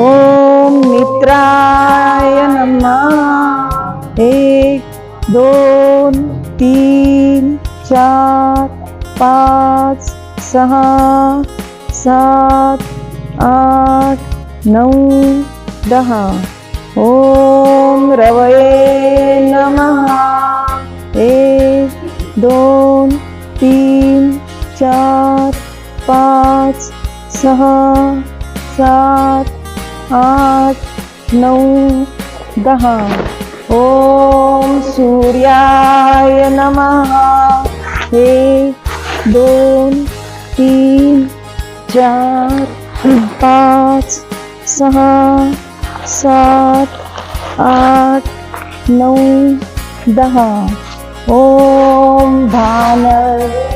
ओम मित्राय नमः। एक दोन तीन चार पाच सहा सात आठ नऊ दहा। ओम रवये नमः। एक दोन तीन चार पाच सहा सात आठ नऊ दहा। ओम सूर्याय नमः। एक, दोन, तीन, चार, पाच, सहा, सात, आठ नऊ दहा। ओम भानवे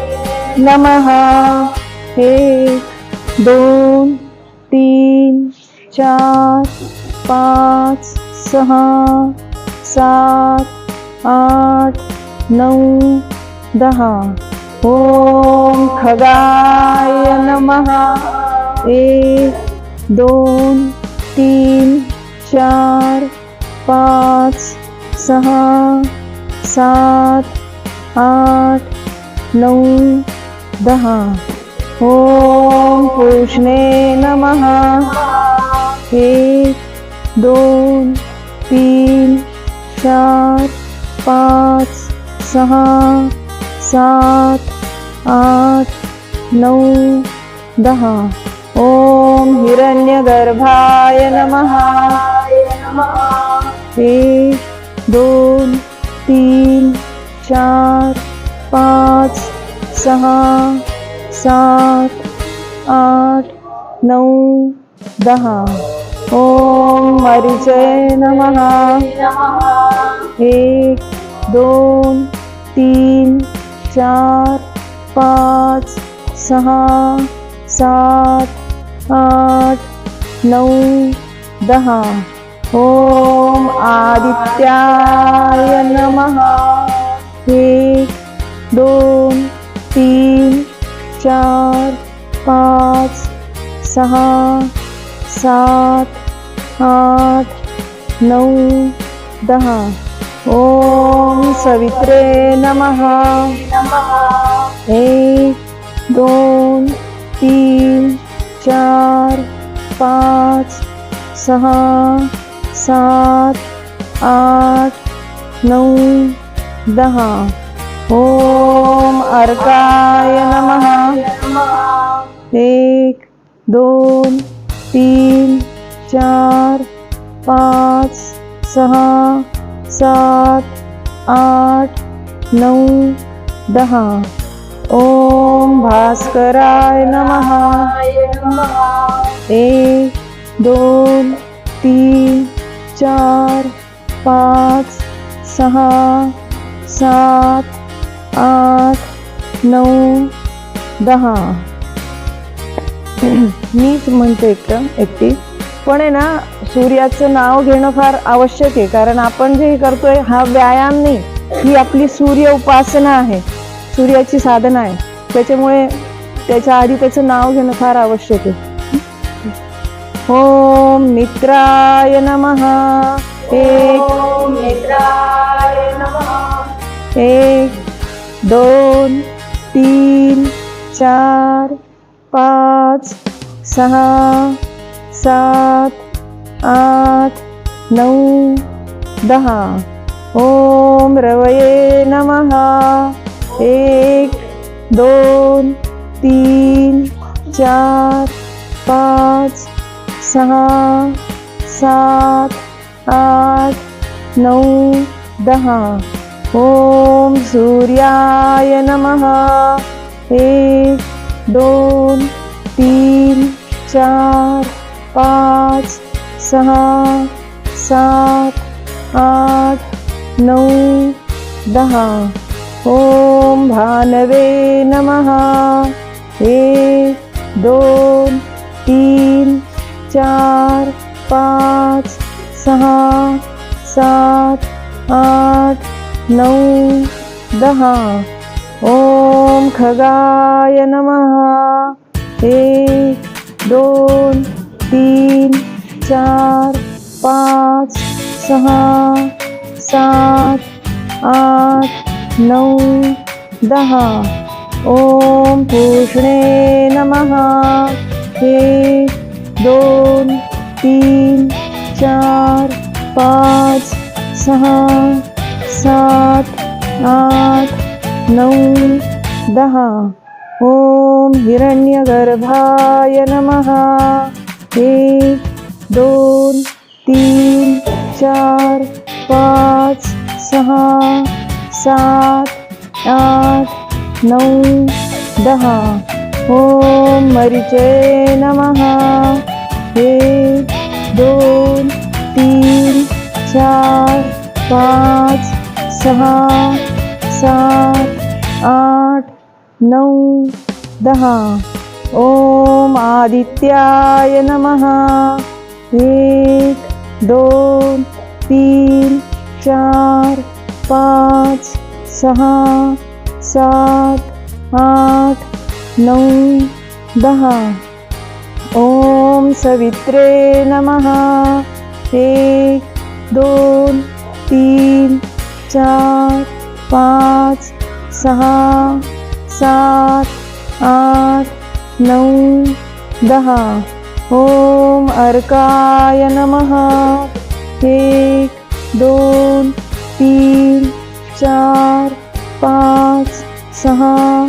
नमः। एक, दोन, तीन चार, पाच सहा सात, आठ नऊ दहा। ओम खगाय नमः। एक, दोन, तीन, चार, पाच सहा सात, आठ नऊ दहा। ओम पुष्णे नमः। एक दोन तीन चार पाच सहा सात आठ नऊ दहा. ओम हिरण्यगर्भाय नमः. एक दोन तीन चार पाच सहा सात आठ नऊ दहा. ओम मरिचय नमः। एक दोन तीन चार पाच सहा सात आठ नऊ दहा। ओम आदित्याय नमः। एक दोन तीन चार पाच सहा सात आठ नऊ दहा। ओम सवित्रे नमः। एक, दोन, तीन, चार, पाच, सहा, सात, आठ नऊ दहा। ओम अर्काय नमः। एक, दोन, तीन चार पाच सहा सात आठ नऊ दहा. ओम भास्कराय नमः. एक दोन तीन चार पाच सहा सात आठ नऊ दहा. मीच म्हणते एकटं एकटी. पण आहे ना सूर्याचं नाव घेणं फार आवश्यक आहे. कारण आपण जे करतोय हा व्यायाम नाही. ही आपली सूर्य उपासना आहे. सूर्याची साधना आहे. त्याच्यामुळे त्याच्या आधी त्याचं नाव घेणं फार आवश्यक आहे. ओम मित्राय नमः. एक एक दोन तीन चार पाच सहा सात आठ नऊ दहा. ओम रवये नमः. एक दोन तीन चार पाच सहा सात आठ नऊ दहा. ओम सूर्याय नमः. एक दोन तीन चार पाच सहा सात, आठ नऊ दहा। ओम भानवे नमः। एक दोन तीन, चार, पाच सहा सात, आठ नऊ दहा। ओम खगाय नमः। एक दोन तीन, चार, पाच सहा सात, आठ नऊ दहा। ओम पूषणे नमः। एक, दोन, तीन, चार, पाच सहा सात, आठ नऊ दहा। ओम हिरण्यगर्भाय नमः। एक दोन तीन, चार, पाच सहा सात, आठ नऊ दहा। ओम मरिचे नमः। एक दोन तीन, चार, पाच सहा सात, आठ नऊ दहा। ओम आदित्याय नमः। एक, दोन, तीन, चार, पाच, सहा, सात, आठ, नऊ, दहा। ओम सवित्रे नमः। एक, दोन, तीन, चार, पाच, सहा, सात, आठ नऊ दहा। ओम अर्काय नमः। एक, दोन, तीन, चार, पाच, सहा,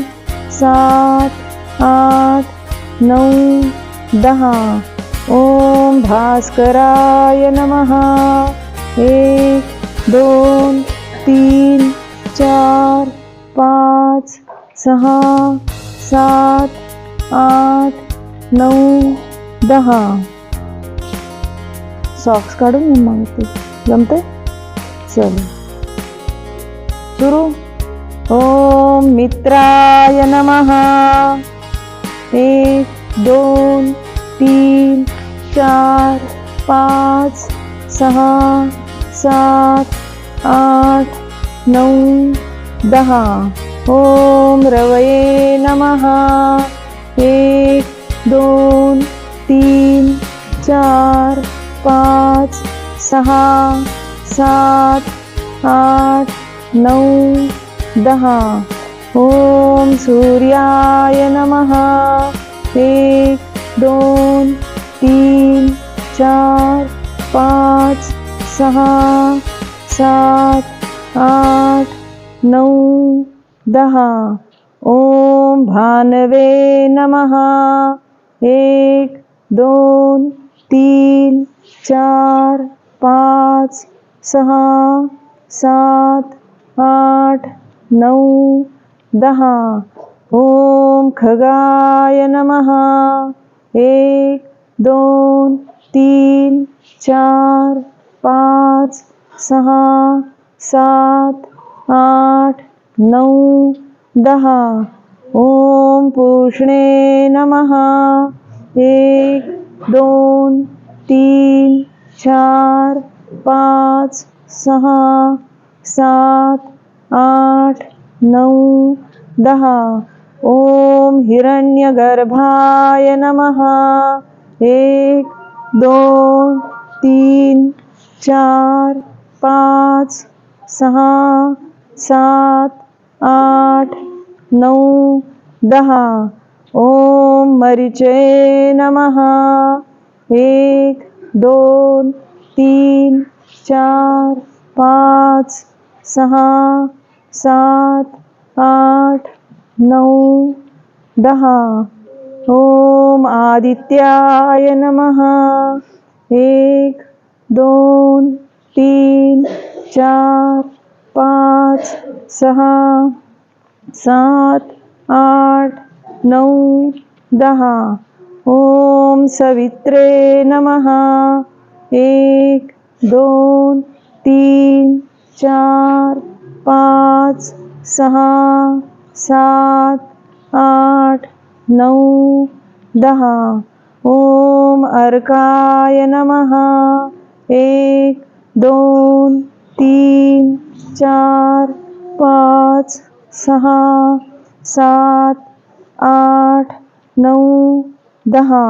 सात, आठ नऊ दहा। ओम भास्कराय नमः। एक, दोन, तीन, चार, पाच, सहा, सात आठ नऊ दहा. सॉक्स काढून ये मग ते जमते चल. सुरू? ओम मित्राय नमः. एक दोन तीन चार पाच सहा सात आठ नऊ दहा. ओम रवये नमः. एक दोन तीन चार पाच सहा सात आठ नऊ दहा. ओम सूर्याय नमः. एक दोन तीन चार पाच सहा सात आठ नऊ दहा. ओम भानवे नमः। एक, दोन, तीन, चार, पाच, सहा, सात, आठ, नऊ, दहा। ओम खगाय नमः। एक, दोन, तीन, चार, पाच, सहा, सात, आठ, नऊ दहा। ओम पूषणे नमः। एक, दोन, तीन, चार, पाच, सहा, सात, आठ, नऊ, दहा। ओम हिरण्यगर्भाय नमः। एक, दोन, तीन, चार, पाच, सहा, सात आठ नऊ दहा। ओम मरिचे नमः। एक, दोन, तीन, चार, पाच, सहा, सात, आठ नऊ दहा। ओम आदित्याय नमः। एक, दोन, तीन, चार पाच सहा सात, आठ नऊ दहा। ओम सवित्रे नमः। एक दोन तीन, चार, पाच सहा सात, आठ नऊ दहा। ओम अर्काय नमः। एक दोन तीन चार पाच सहा सात आठ नऊ दहा.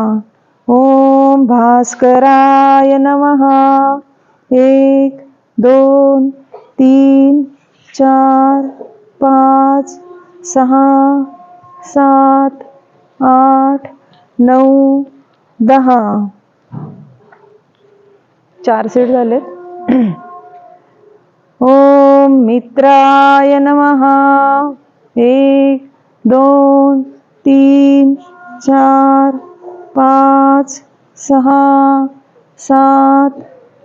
ओम भास्कराय नमहा एक दोन तीन चार पाच सहा सात आठ नऊ दहा. चार सीट झालेत. ओम मित्राय नमः. एक दोन तीन चार पाच सहा सात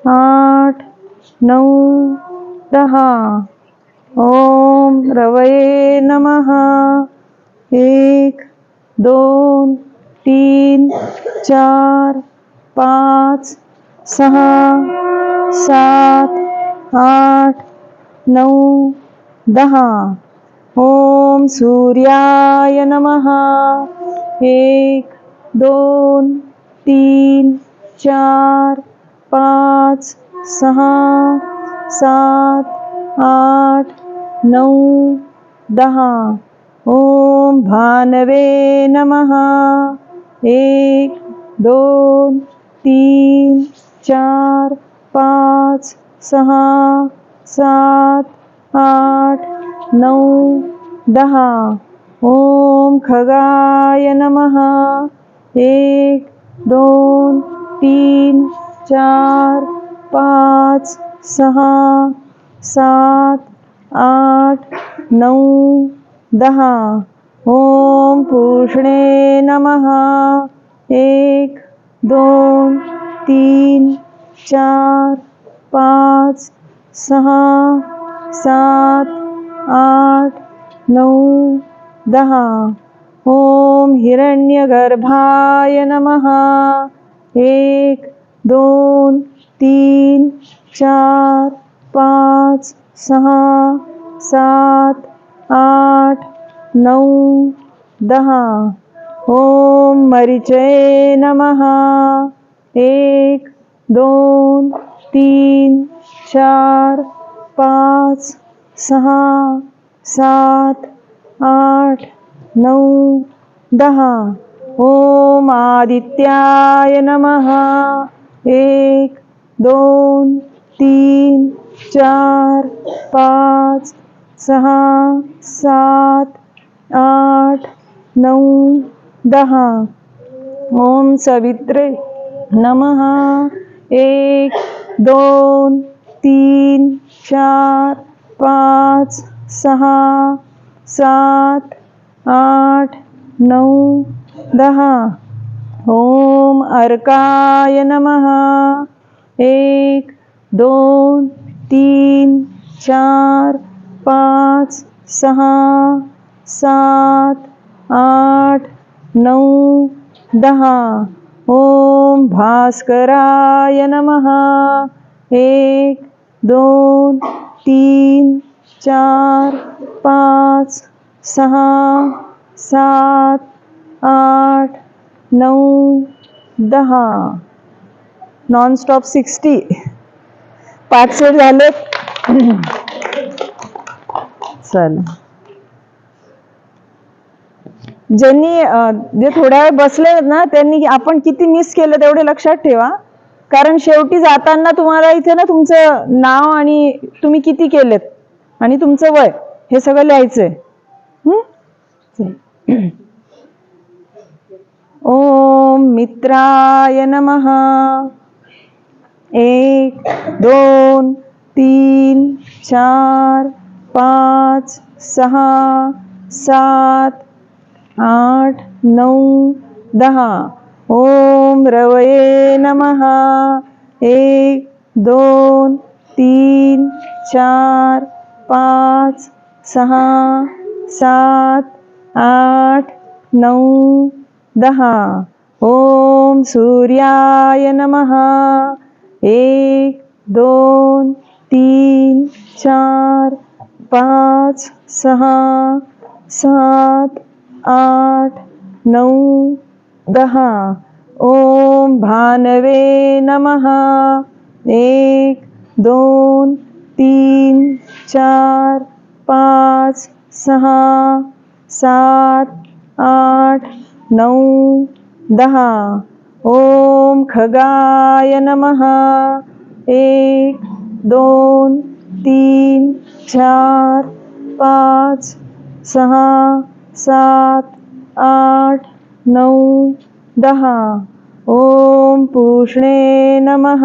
आठ नऊ दहा. ओम रवये नमः. एक दोन तीन चार पाच सहा सात आठ नऊ दहा। ओम सूर्याय नमः। एक, दोन, तीन, चार, पाच, सहा, सात, आठ, नऊ, दहा। ओम भानवे नमः। एक, दोन, तीन, चार, पाच, सहा सात, आठ नऊ दहा। ओम खगाय नमः। एक, दोन, तीन, चार, पाच, सहा, सात, आठ नऊ दहा। ओम पुष्णे नमः। एक, दोन, तीन, चार, पाच सहा, सात, आठ नऊ दहा। ओम हिरण्यगर्भाय नमः। एक, दोन, तीन, चार, पाच, सहा, सात, आठ नऊ दहा। ओम मरिचये नमः। एक, दोन, तीन चार, पाच, सहा, सात, आठ नऊ दहा। ओम आदित्याय नमः। एक, दोन, तीन, चार, पाच, सहा, सात, आठ नऊ दहा। ओम सवित्रे नमः। एक, दोन तीन, चार, पाच, सहा, सात, आठ नऊ दहा। ओम अर्काय नमः। एक, दोन, तीन, चार, पाच, सहा, सात, आठ नऊ दहा। ओम भास्कराय नमः। एक दोन तीन चार पाच सहा सात आठ नऊ दहा. नॉन स्टॉप सिक्स्टी पाच सेट झाले. चल. ज्यांनी जे थोड्या वेळ बसले आहेत ना त्यांनी आपण किती मिस केलं तेवढे लक्षात ठेवा. कारण शेवटी जाताना तुम्हाला इथे ना तुमचं नाव आणि तुम्ही किती केलेत आणि तुमचं वय हे सगळं लिहायचंय. ओम मित्राय नमः. एक दोन तीन चार पाच सहा सात आठ नऊ दहा. ओम रवये नमः। एक, दोन, तीन, चार, पाच, सहा, सात, आठ, नऊ, दहा। ओम सूर्याय नमः। एक, दोन, तीन, चार, पाच, सहा, सात, आठ, नऊ दहा। ओम भानवे नमः। एक, दोन, तीन, चार, पाच, सहा, सात, आठ, नऊ, दहा। ओम खगाय नमः। एक, दोन, तीन, चार, पाच, सहा, सात, आठ नऊ दहा. ओम पुष्णे नमः.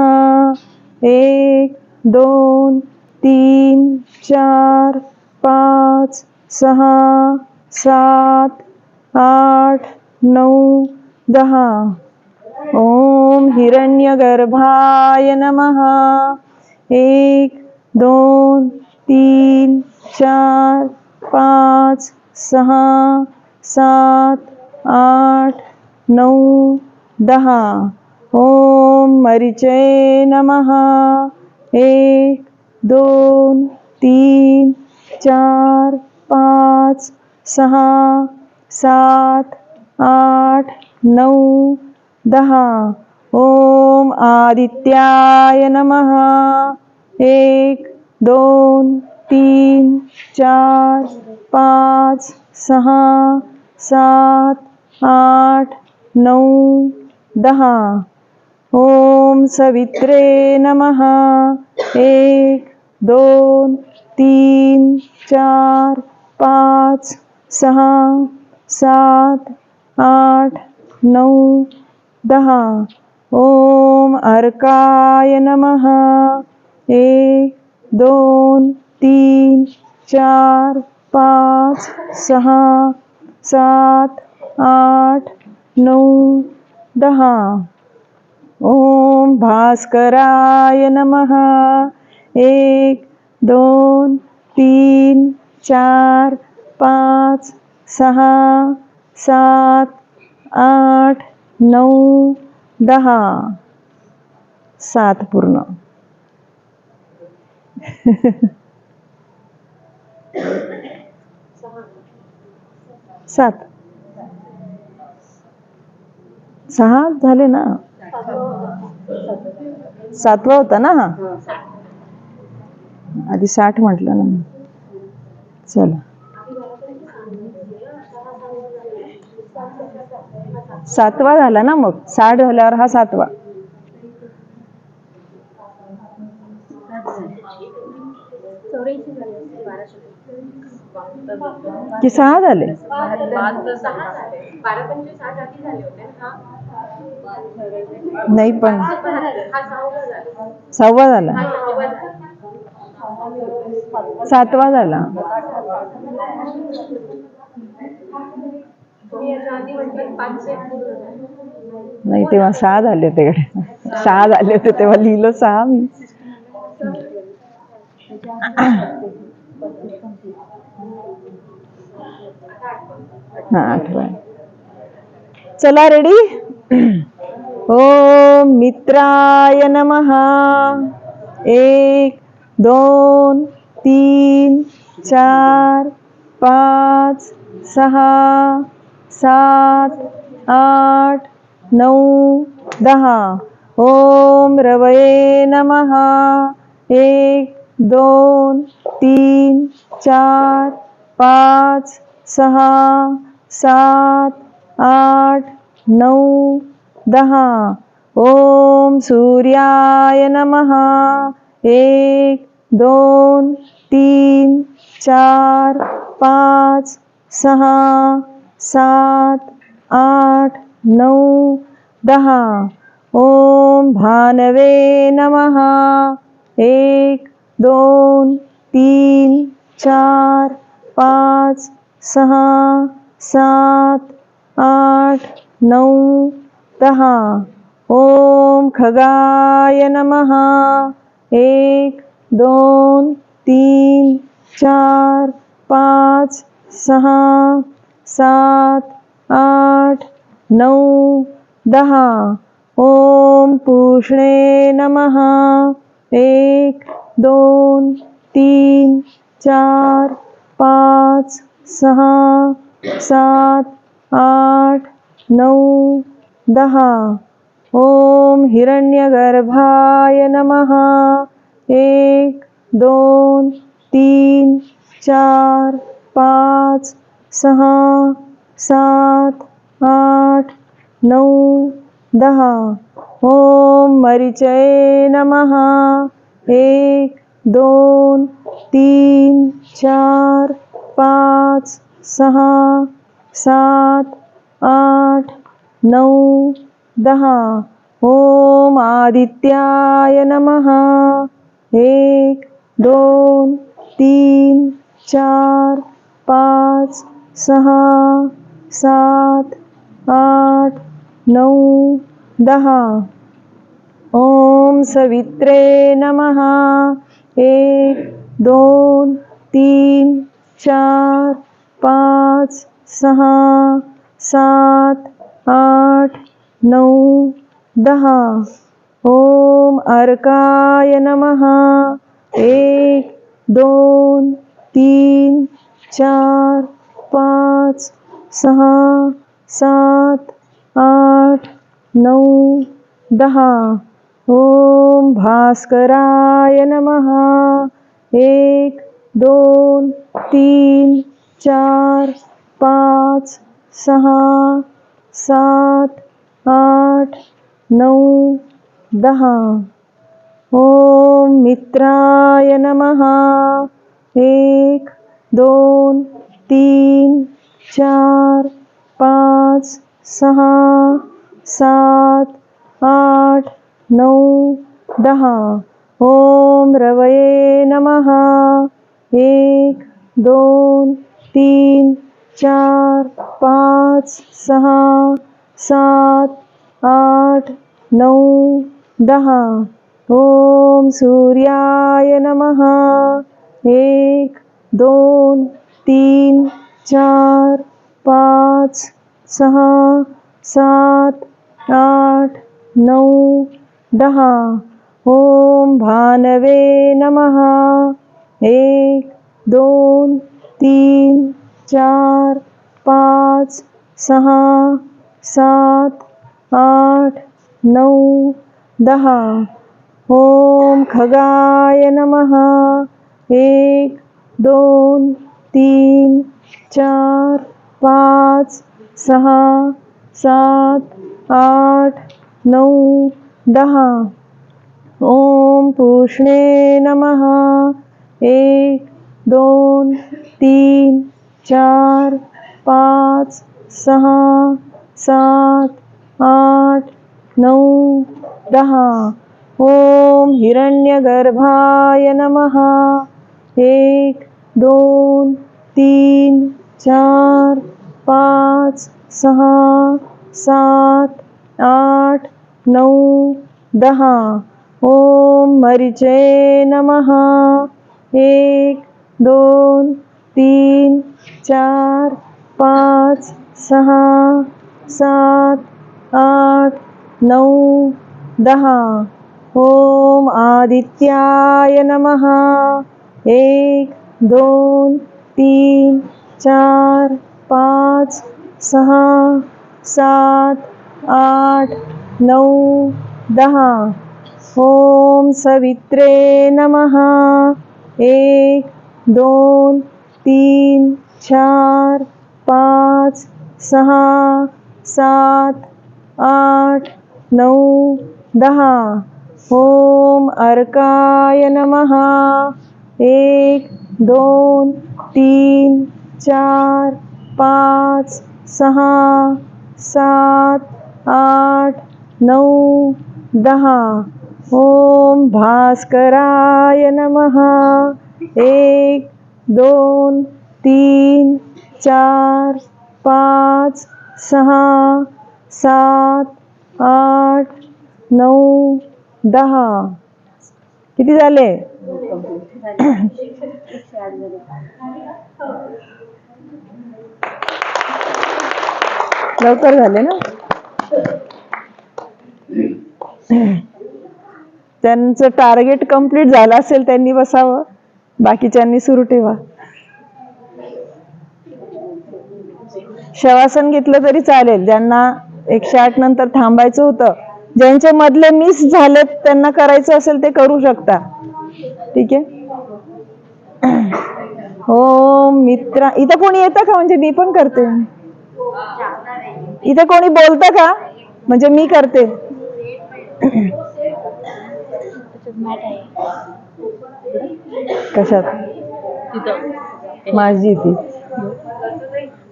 एक दोन तीन चार पाच सहा सात आठ नऊ दहा. ओम हिरण्यगर्भाय नमः. एक दोन तीन चार पाच सहा सात आठ नऊ दहा। ओम मरिचय नमः। एक, दोन, तीन, चार, पाच, सहा, सात, आठ नऊ दहा। ओम आदित्याय नमः। एक, दोन, तीन, चार, पाच, सहा, सात आठ नऊ दहा। ओम सवित्रे नमः। एक, दोन, तीन, चार, पाच, सहा, सात, आठ नऊ दहा। ओम अर्काय नमः। एक, दोन, तीन, चार, पाच, सहा, सात आठ नऊ दहा। ओम भास्कराय नमः। एक, दोन, तीन, चार, पाच, सहा, सात, आठ नऊ दहा। सात पूर्ण. सात. सहा झाले ना? सातवा होता ना हा? आधी साठ म्हटलं ना. मी. चला. सातवा झाला ना मग? साठ झाल्यावर हा सातवा. कि सहा झाले? नाही पण सहावा झाला. सातवा झाला. नाही तेव्हा सहा झाले होते सहा झाले होते तेव्हा लिहिलं सहा मी. हा आठवा. चला रेडी ओम मित्राय नमः। एक, दोन, तीन, चार, पाच, सहा, सात, आठ, नऊ, दहा। ओम रवये नमः। एक, दोन, तीन, चार, पाच, सहा, सात, आठ, नऊ दहा। ओम सूर्याय नमः। एक, दोन, तीन, चार, पाच, सहा, सात, आठ, नऊ, दहा। ओम भानवे नमः। एक, दोन, तीन, चार, पाच, सहा, सात, आठ, नऊ दहा ओम खगाय नमः। एक, दोन, तीन, चार, पाच, सहा, सात, आठ, नऊ, दहा। ओम पूषणे नमः। एक, दोन, तीन, चार, पाच, सहा, सात, आठ, नऊ दहा। ओम हिरण्यगर्भाय नमः। एक, दोन, तीन, चार, पाच, सहा, सात, आठ, नऊ, दहा। ओम मरिचये नमः। एक, दोन, तीन, चार, पाच, सहा, सात, आठ नऊ दहा। ओम आदित्याय नमः। एक, दोन, तीन, चार, पाच, सहा, सात, आठ, नऊ, दहा। ओम सवित्रे नमः। एक, दोन, तीन, चार, पाच, सहा, सात आठ नऊ दहा. ओम अर्काय नमः. एक दोन तीन चार पाच सहा सात आठ नऊ दहा. ओम भास्कराय नमहा एक दोन तीन चार पाच सहा सात, आठ नऊ दहा। ओम मित्राय नमः। एक, दोन, तीन, चार, पाच, सहा, सात, आठ नऊ दहा। ओम रवये नमः। एक, दोन, तीन चार, पाँच, सहा, सात, आठ नऊ दहा। ओम सूर्याय नमः। एक, दोन, तीन, चार, पाच, सहा, सात, आठ नऊ दहा। ओम भानवे नमः। एक, दोन, तीन चार, पाच, सहा, सात, आठ नऊ दहा। ओम खगाय नमः। एक, दोन, तीन, चार, पाच, सहा, सात, आठ नऊ दहा। ओम पूष्णे नमः। एक, दोन, तीन चार, पाच, सहा, सात, आठ नऊ दहा। ओम हिरण्यगर्भाय नमः। एक, दोन, तीन, चार, पाच, सहा, सात, आठ नऊ दहा। ओम मरिचये नमः। एक, दोन तीन, चार, पाच सहा सात, आठ नऊ दहा। ओम आदित्याय नमः। एक दोन तीन, चार, पाच सहा सात, आठ नऊ दहा। ओम सवित्रे नमः। एक दोन तीन, चार, पाच सहा सात, आठ नऊ दहा। ओम अर्काय नमः। एक, दोन, तीन, चार, पाच सहा सात, आठ नऊ दहा। ओम भास्कराय नमः। एक दोन तीन चार पाच सहा सात आठ नऊ दहा. किती झाले? लवकर झाले ना? त्यांचं टार्गेट कंप्लीट झालं असेल त्यांनी बसावं. बाकीच्यांनी सुरू ठेवा. शवासन घेतलं तरी चालेल. ज्यांना एकशे आठ नंतर थांबायचं होतं ज्यांचे मधले मिस झालेत त्यांना करायचं असेल ते करू शकता. ठीक आहे? हो मित्रा इथं कोणी येतं का? म्हणजे मी पण करते. इथं कोणी बोलतं का? म्हणजे मी करते. कशात? माझी ती.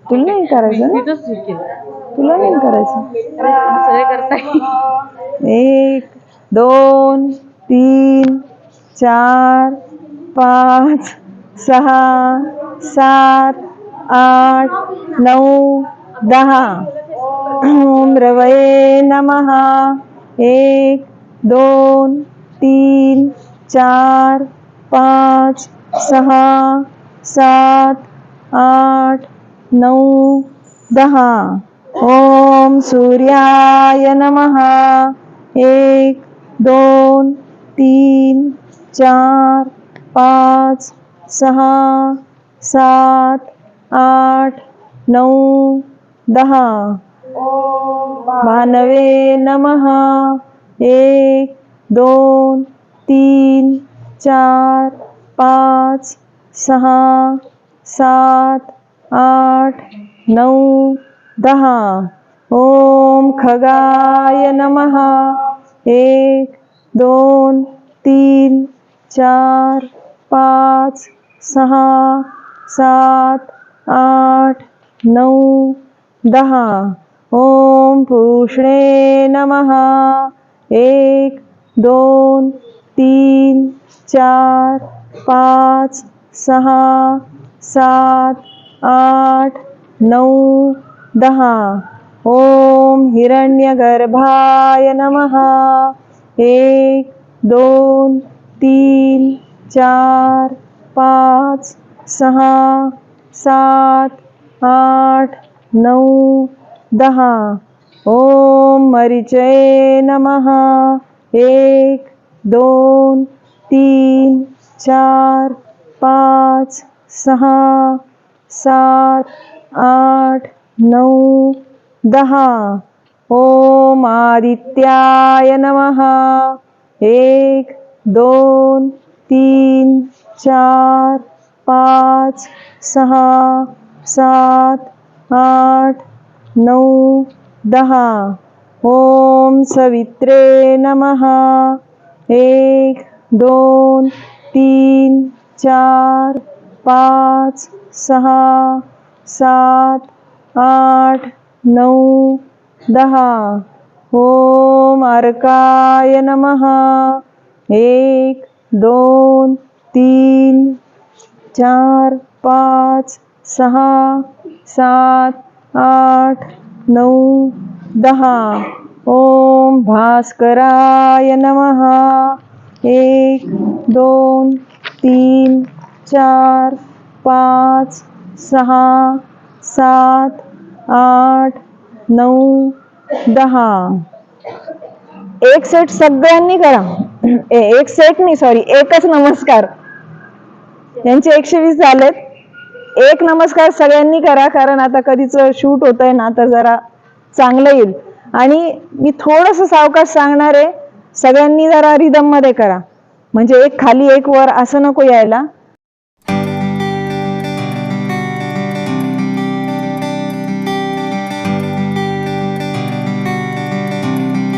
तुला नाही करायचं तुला नाही करायचं? एक दोन तीन चार पाच सहा सात आठ नऊ दहा. ओम रवये नमहा एक दोन तीन चार पाच, सहा, सात, आठ नऊ दहा। ओम सूर्याय नमहा एक, दोन, तीन, चार, पाच, सहा, सात, आठ नऊ दहा। भानवे नमहा एक, दोन चार, पाच सहा सात, आठ नऊ दहा। ओम खगाय नमहा एक, दोन, तीन, चार, पाच सहा सात, आठ नऊ दहा। ओम पुष्णे नमहा एक, दोन तीन, चार, पाच, सहा, सात, आठ नऊ दहा। ओम हिरण्यगर्भाय नमहा एक, दोन, तीन, चार, पाच, सहा, सात, आठ नऊ दहा। ओम मरिचये नमहा एक दोन, तीन, चार, पाच, सहा, सात, आठ, नऊ, दहा. ओम आदित्याय नमहा एक, दोन, तीन, चार, पाच, सहा, सात, आठ, नऊ, दहा. ओम सवित्रे नमहा एक, दोन, तीन, चार, पाच, सहा, सात, आठ, नऊ, दहा. ओम अर्काय नमहा एक, दोन, तीन, चार, पाच, सहा, सात, आठ, नऊ, दहा. ओम भास्कराय नमहा एक दोन तीन चार पाच सहा सात आठ नऊ दहा. एक सेट सगळ्यांनी करा. ए- एक सेट नाही सॉरी एकच नमस्कार. यांचे एकशे वीस झालेत. एक नमस्कार सगळ्यांनी करा कारण आता कधीच शूट होत आहे ना तर जरा चांगलं येईल. आणि मी थोडस सावकाश सांगणार आहे सगळ्यांनी जरा रिदममध्ये करा. म्हणजे एक खाली एक वर असं नको यायला.